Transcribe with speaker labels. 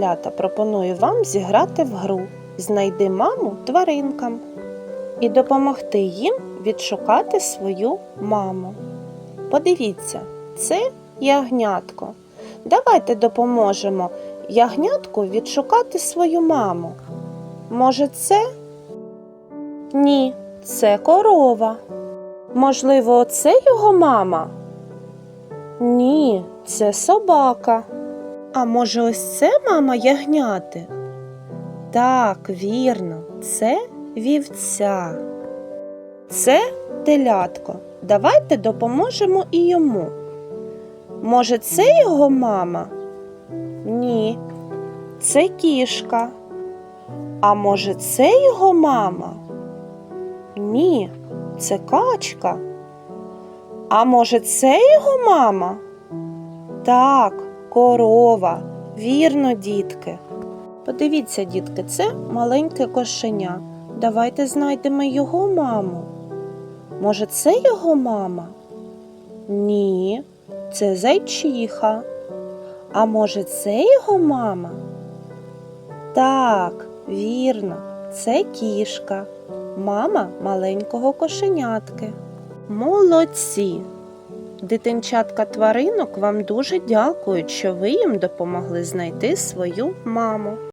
Speaker 1: Лята пропоную вам зіграти в гру Знайди маму тваринкам і допомогти їм відшукати свою маму. Подивіться, це ягнятко. Давайте допоможемо ягнятку відшукати свою маму. Може, це? Ні, це корова. Можливо, це його мама? Ні, це собака. А може, ось це мама ягняти? Так, вірно, це вівця. Це телятко. Давайте допоможемо і йому. Може, це його мама? Ні, це кішка. А може, це його мама? Ні, це качка. А може, це його мама? Так, корова. Вірно, дітки. Подивіться, дітки, це маленьке кошеня. Давайте знайдемо його маму. Може, це його мама? Ні, це зайчиха. А може, це його мама? Так, вірно, це кішка, мама маленького кошенятки. Молодці! Дитинчатка тваринок вам дуже дякують, що ви їм допомогли знайти свою маму.